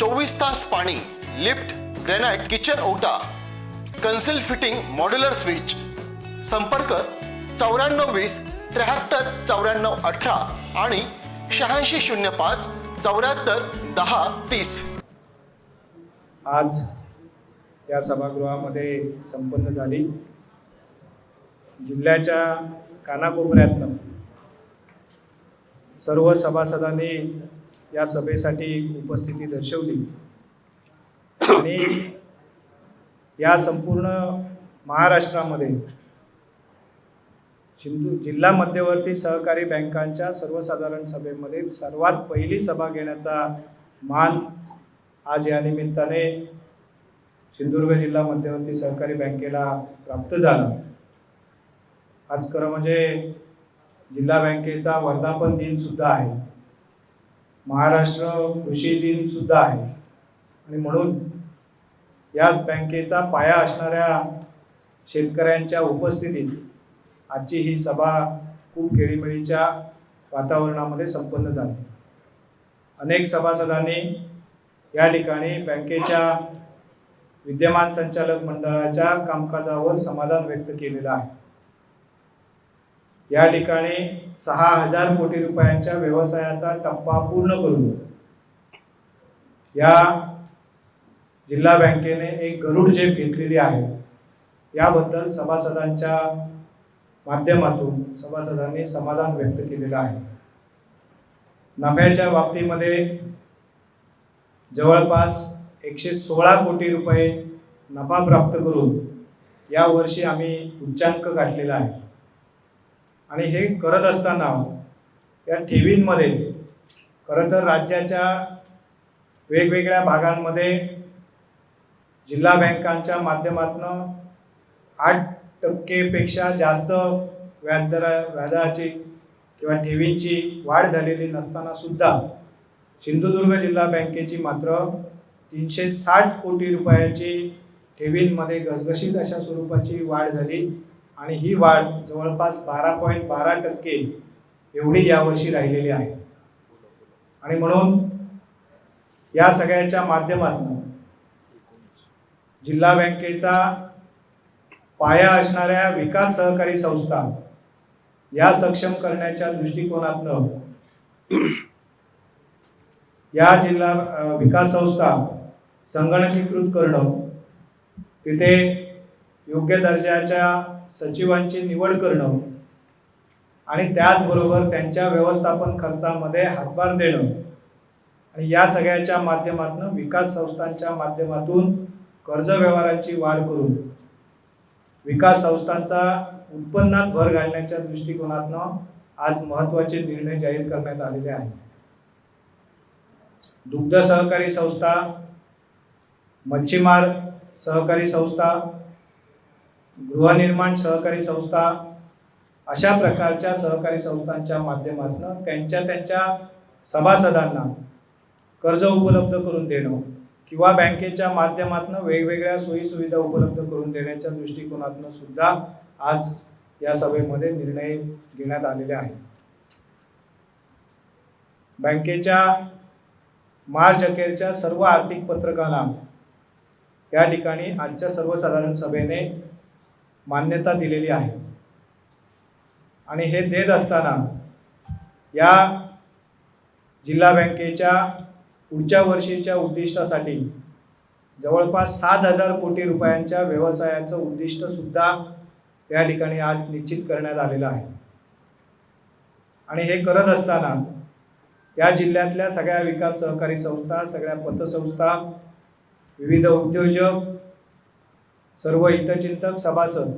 चोवीस तास पाणी लिफ्ट ग्रेनाइट किचन ओटा कन्सिल फिटिंग मॉड्युलर स्विच. संपर्क चौऱ्याण्णव वीस त्र्याहत्तर चौऱ्याण्णव अठरा आणि शहाऐंशी शून्य पाच चौऱ्याहत्तर दहा तीस. आज या सभागृहामध्ये संपन्न झाली. जिल्ह्याच्या कानाकोपऱ्यातनं सर्व सभासदांनी या सभेसाठी उपस्थिती दर्शवली. आणि या संपूर्ण महाराष्ट्रामध्ये सिंधू जिल्हा मध्यवर्ती सहकारी बँकांच्या सर्वसाधारण सभेमध्ये सर्वात पहिली सभा घेण्याचा मान आज या निमित्ताने सिंधुदुर्ग जिल्हा मध्यवर्ती सहकारी बँकेला प्राप्त झाला. आज खरं म्हणजे जिल्हा बँकेचा वर्धापन दिन सुद्धा आहे. महाराष्ट्र कृषी दिन सुद्धा आहे. आणि म्हणून याच बँकेचा पाया असणाऱ्या शेतकऱ्यांच्या उपस्थितीत आजची ही सभा खूप खेळीमेळीच्या वातावरणामध्ये संपन्न झाली. अनेक सभासदांनी या ठिकाणी बँकेच्या विद्यमान संचालक मंडळाच्या कामकाजावर समाधान व्यक्त केलेलं आहे. या ठिकाणी सहा हजार कोटी रुपयांच्या व्यवसायाचा टप्पा पूर्ण करून या जिल्हा बँकेने एक गरुड झेप घेतलेली आहे. याबद्दल सभासदांच्या माध्यमातून सभासदांनी समाधान व्यक्त केलेलं आहे. नफ्याच्या बाबतीमध्ये जवळपास एकशे सोळा कोटी रुपये नफा प्राप्त करून यावर्षी आम्ही उच्चांक गाठलेला आहे. आणि हे करत असताना या ठेवींमध्ये खरं तर राज्याच्या वेगवेगळ्या भागांमध्ये जिल्हा बँकांच्या माध्यमातून आठ टक्केपेक्षा जास्त व्याजदरा व्याजाची किंवा ठेवींची वाढ झालेली नसताना सुद्धा सिंधुदुर्ग जिल्हा बँकेची मात्र तीनशे साठ कोटी रुपयाची ठेवींमध्ये घसघशीत अशा स्वरूपाची वाढ झाली. आणि ही वाढ जवळपास बारा पॉईंट बारा टक्के एवढी यावर्षी राहिलेली आहे. आणि म्हणून या सगळ्याच्या माध्यमातून जिल्हा बँकेचा पाया असणाऱ्या विकास सहकारी संस्था या सक्षम करण्याच्या दृष्टिकोनातनं या जिल्हा विकास संस्था संगणकीकृत करणं तिथे योग्य दर्जाच्या सचिवांची निवड करणं आणि त्याचबरोबर त्यांच्या व्यवस्थापन खर्चामध्ये हातभार देणं. आणि या सगळ्याच्या माध्यमातून विकास संस्थांच्या माध्यमातून कर्ज व्यवहारांची वाढ करून विकास संस्थांचा उत्पन्नात भर घालण्याच्या दृष्टिकोनातनं आज महत्त्वाचे निर्णय जाहीर करण्यात आलेले आहेत. दुग्ध सहकारी संस्था मच्छीमार सहकारी संस्था गृहनिर्माण सहकारी संस्था अशा प्रकारच्या सहकारी संस्थांच्या माध्यमातून त्यांच्या त्यांच्या सभासदांना कर्ज उपलब्ध करून देणं किंवा बँकेच्या माध्यमातून वेगवेगळ्या सोयीसुविधा उपलब्ध करून देण्याच्या दृष्टिकोनातून सुद्धा आज या सभेमध्ये निर्णय घेण्यात आलेले आहेत. बँकेच्या मार्च अखेरच्या सर्व आर्थिक पत्रकाला या ठिकाणी आजच्या सर्वसाधारण सभेने मान्यता दिलेली आहे. आणि हे देत असताना या जिल्हा बँकेच्या पुढच्या वर्षीच्या उद्दिष्टासाठी जवळपास सात हजार कोटी रुपयांच्या व्यवसायाचं उद्दिष्ट सुद्धा या ठिकाणी आज निश्चित करण्यात आलेलं आहे. आणि हे करत असताना या जिल्ह्यातल्या सगळ्या विकास सहकारी संस्था सगळ्या पतसंस्था विविध उद्योजक सर्व हितचिंतक सभासद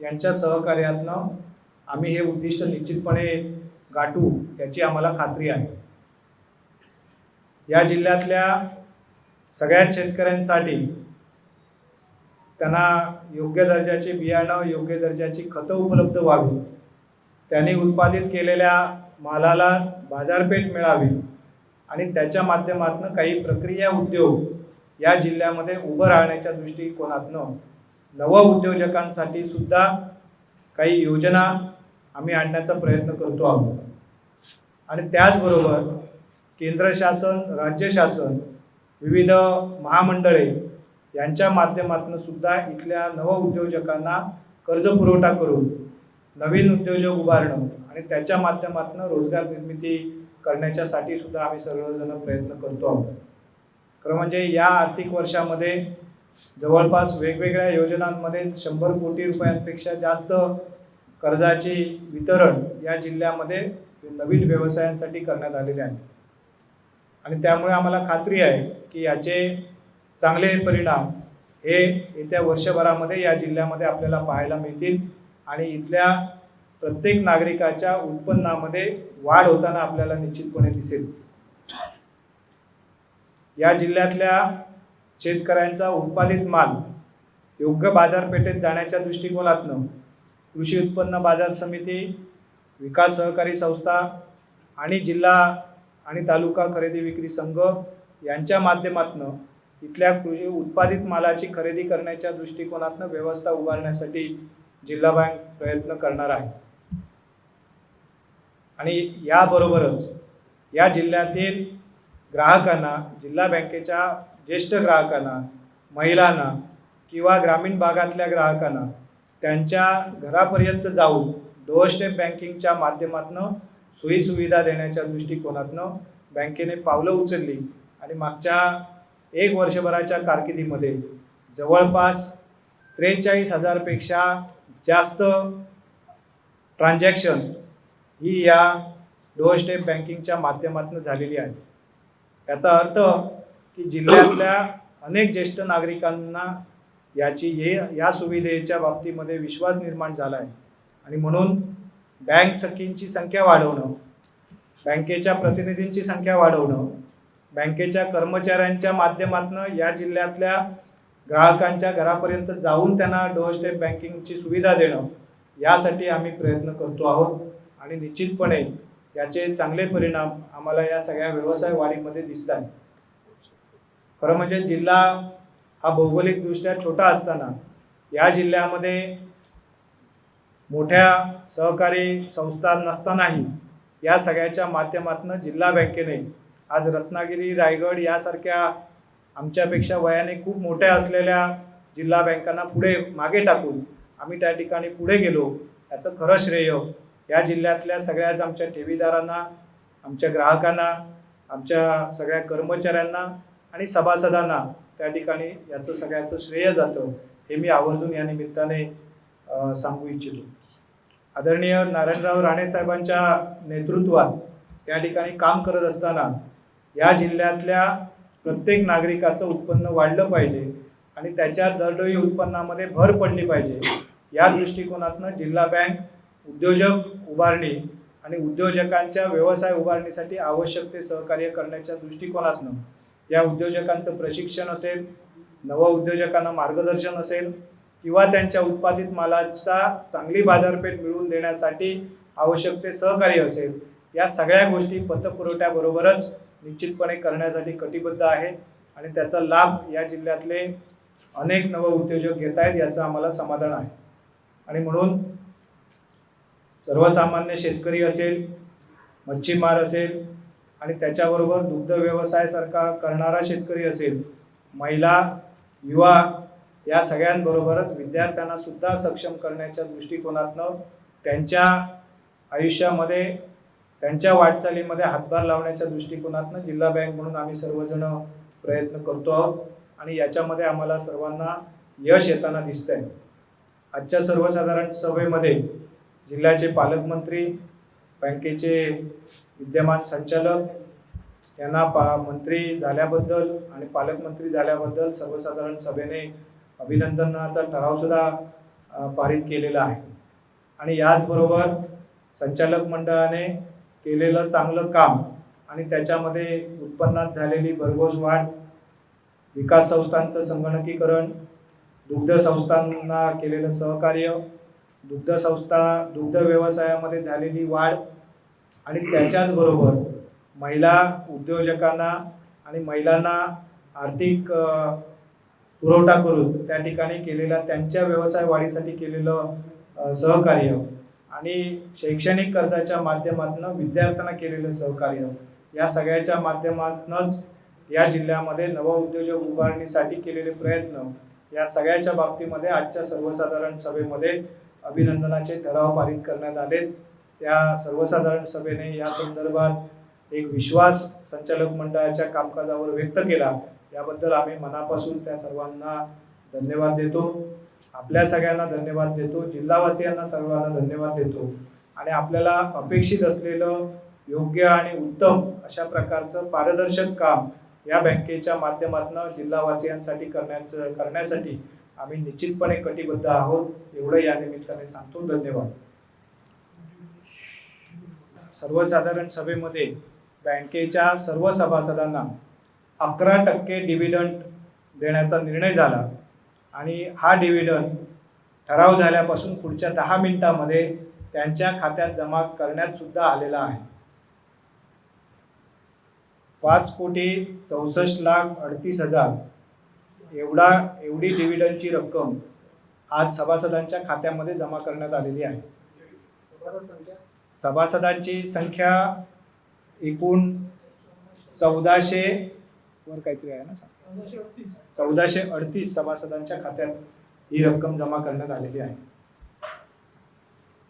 यांच्या सहकार्यातनं आम्ही हे उद्दिष्ट निश्चितपणे गाठू याची आम्हाला खात्री आहे. या जिल्ह्यातल्या सगळ्याच शेतकऱ्यांसाठी त्यांना योग्य दर्जाचे बियाणं योग्य दर्जाची खतं उपलब्ध व्हावी त्यांनी उत्पादित केलेल्या मालाला बाजारपेठ मिळावी आणि त्याच्या माध्यमातून काही प्रक्रिया उद्योग या जिल्ह्यामध्ये उभं राहण्याच्या दृष्टिकोनातनं नव उद्योजकांसाठी सुद्धा काही योजना आम्ही आणण्याचा प्रयत्न करतो आहोत. आणि त्याचबरोबर केंद्र शासन राज्य शासन विविध महामंडळे यांच्या माध्यमातून सुद्धा इथल्या नव उद्योजकांना कर्ज पुरवठा करून नवीन उद्योजक उभारणं आणि त्याच्या माध्यमातून रोजगार निर्मिती करण्याच्यासाठी सुद्धा आम्ही सर्वजण प्रयत्न करतो आहोत. खरं म्हणजे या आर्थिक वर्षामध्ये जवळपास वेगवेगळ्या योजनांमध्ये शंभर कोटी रुपयांपेक्षा जास्त कर्जाचे वितरण या जिल्ह्यामध्ये नवीन व्यवसायांसाठी करण्यात आलेले आहे. आणि त्यामुळे आम्हाला खात्री आहे की याचे चांगले परिणाम हे येत्या वर्षभरामध्ये या जिल्ह्यामध्ये आपल्याला पाहायला मिळतील आणि इथल्या प्रत्येक नागरिकाच्या उत्पन्नामध्ये वाढ होताना आपल्याला निश्चितपणे दिसेल. या जिल्ह्यातल्या शेतकऱ्यांचा उत्पादित माल योग्य बाजारपेठेत जाण्याच्या दृष्टिकोनातनं कृषी उत्पन्न बाजार समिती विकास सहकारी संस्था आणि जिल्हा आणि तालुका खरेदी विक्री संघ यांच्या माध्यमातनं इथल्या कृषी उत्पादित मालाची खरेदी करण्याच्या दृष्टिकोनातनं व्यवस्था उभारण्यासाठी जिल्हा बँक प्रयत्न करणार आहे. आणि याबरोबरच या जिल्ह्यातील ग्राहकांना जिल्हा बँकेच्या ज्येष्ठ ग्राहकांना महिलांना किंवा ग्रामीण भागातल्या ग्राहकांना त्यांच्या घरापर्यंत जाऊन डोअर स्टेप बँकिंगच्या माध्यमातून सोयीसुविधा देण्याच्या दृष्टिकोनातनं बँकेने पावलं उचलली आणि मागच्या एक वर्षभराच्या कारकिर्दीमध्ये जवळपास त्रेचाळीस हजारपेक्षा जास्त ट्रान्झॅक्शन ही या डोअर स्टेप बँकिंगच्या माध्यमातून झालेली आहे. याचा अर्थ की जिल्ह्यातल्या अनेक ज्येष्ठ नागरिकांना याची हे या सुविधेच्या बाबतीमध्ये विश्वास निर्माण झाला आहे. आणि म्हणून बँक सखींची संख्या वाढवणं बँकेच्या प्रतिनिधींची संख्या वाढवणं बँकेच्या कर्मचाऱ्यांच्या माध्यमातून या जिल्ह्यातल्या ग्राहकांच्या घरापर्यंत जाऊन त्यांना डोअर स्टेप बँकिंगची सुविधा देणं यासाठी आम्ही प्रयत्न करतो आहोत. आणि निश्चितपणे याचे चांगले परिणाम आम्हाला या सगळ्या व्यवसाय वाढीमध्ये दिसत आहेत. खरं म्हणजे जिल्हा हा भौगोलिकदृष्ट्या छोटा असताना या जिल्ह्यामध्ये मोठ्या सहकारी संस्था नसतानाही या सगळ्याच्या माध्यमातून जिल्हा बँकेने आज रत्नागिरी रायगड यासारख्या आमच्यापेक्षा वयाने खूप मोठ्या असलेल्या जिल्हा बँकांना पुढे मागे टाकून आम्ही त्या ठिकाणी पुढे गेलो. याचं खरं श्रेय या जिल्ह्यातल्या सगळ्याच आमच्या ठेवीदारांना आमच्या ग्राहकांना आमच्या सगळ्या कर्मचाऱ्यांना आणि सभासदांना त्या ठिकाणी याचं सगळ्याचं श्रेय जातं हे मी आवर्जून या निमित्ताने सांगू इच्छितो. आदरणीय नारायणराव राणे साहेबांच्या नेतृत्वात या ठिकाणी काम करत असताना या जिल्ह्यातल्या प्रत्येक नागरिकाचं उत्पन्न वाढलं पाहिजे आणि त्याच्या दरडोई उत्पन्नामध्ये भर पडली पाहिजे या दृष्टिकोनातनं जिल्हा बँक उद्योजक उभारणी आणि उद्योजकांच्या व्यवसाय उभारणीसाठी आवश्यक ते सहकार्य करण्याच्या दृष्टिकोनातनं या उद्योजकांचं प्रशिक्षण असेल नव उद्योजकांना मार्गदर्शन असेल किंवा त्यांच्या उत्पादित मालाचा चांगली बाजारपेठ मिळवून देण्यासाठी आवश्यक ते सहकार्य असेल या सगळ्या गोष्टी पतपुरवठ्याबरोबरच निश्चितपणे करण्यासाठी कटिबद्ध आहे. आणि त्याचा लाभ या जिल्ह्यातले अनेक नव उद्योजक घेत आहेत याचं आम्हाला समाधान आहे. आणि म्हणून सर्वसामान्य शेतकरी असेल मच्छीमार असेल आणि त्याच्याबरोबर दुग्ध व्यवसायासारखा करणारा शेतकरी असेल महिला युवा या सगळ्यांबरोबरच विद्यार्थ्यांना सुद्धा सक्षम करण्याच्या दृष्टिकोनातनं त्यांच्या आयुष्यामध्ये त्यांच्या वाटचालीमध्ये हातभार लावण्याच्या दृष्टिकोनातनं जिल्हा बँक म्हणून आम्ही सर्वजण प्रयत्न करतो आहोत. आणि याच्यामध्ये आम्हाला सर्वांना यश येताना दिसतंय. आजच्या सर्वसाधारण सभेमध्ये जिल्ह्याचे पालकमंत्री बँकेचे विद्यमान संचालक यांना पा मंत्री झाल्याबद्दल आणि पालकमंत्री झाल्याबद्दल सर्वसाधारण सभेने अभिनंदनाचा ठरावसुद्धा पारित केलेला आहे. आणि याचबरोबर संचालक मंडळाने केलेलं चांगलं काम आणि त्याच्यामध्ये उत्पन्नात झालेली भरघोस वाढ विकास संस्थांचं संगणकीकरण दुग्ध संस्थांना केलेलं सहकार्य दुग्ध संस्था दुग्ध व्यवसायामध्ये झालेली वाढ आणि त्याच्याचबरोबर महिला उद्योजकांना आणि महिलांना आर्थिक पुरवठा करून त्या ठिकाणी केलेला त्यांच्या व्यवसाय वाढीसाठी केलेलं सहकार्य आणि शैक्षणिक कर्जाच्या माध्यमातून विद्यार्थ्यांना केलेलं सहकार्य. या सगळ्याच्या माध्यमातूनच या जिल्ह्यामध्ये नवउद्योजक उभारणीसाठी केलेले प्रयत्न या सगळ्याच्या बाबतीमध्ये आजच्या सर्वसाधारण सभेमध्ये अभिनंदनाचे ठराव पारित करण्यात आले त्या सर्वसाधारण सभेने या संदर्भात एक विश्वास संचालक मंडळाच्या कामकाजावर व्यक्त केला. याबद्दल आम्ही मनापासून त्या सर्वांना धन्यवाद देतो. आपल्या सगळ्यांना धन्यवाद देतो. जिल्हावासियांना सर्वांना धन्यवाद देतो. आणि आपल्याला अपेक्षित असलेलं योग्य आणि उत्तम अशा प्रकारचं पारदर्शक काम या बँकेच्या माध्यमातून जिल्हावासियांसाठी करण्याचं करण्यासाठी आम्ही निश्चितपणे कटिबद्ध आहोत एवढं या निमित्ताने सांगतो. धन्यवाद. सर्वसाधारण सभेमध्ये बँकेच्या सर्व सभासदांना अकरा टक्के डिव्हिडंट देण्याचा निर्णय झाला आणि हा डिव्हिडंट ठराव झाल्यापासून पुढच्या दहा मिनिटामध्ये त्यांच्या खात्यात जमा करण्यात सुद्धा आलेला आहे. पाच कोटी चौसष्ट लाख अडतीस हजार एवढा एवढी डिव्हिडंडची रक्कम आज सभासदांच्या खात्यामध्ये जमा करण्यात आलेली आहे. सभासदांची संख्या एकूण चौदाशे वर काहीतरी आहे ना चौदाशे अडतीस सभासदांच्या खात्यात ही रक्कम जमा करण्यात आलेली आहे.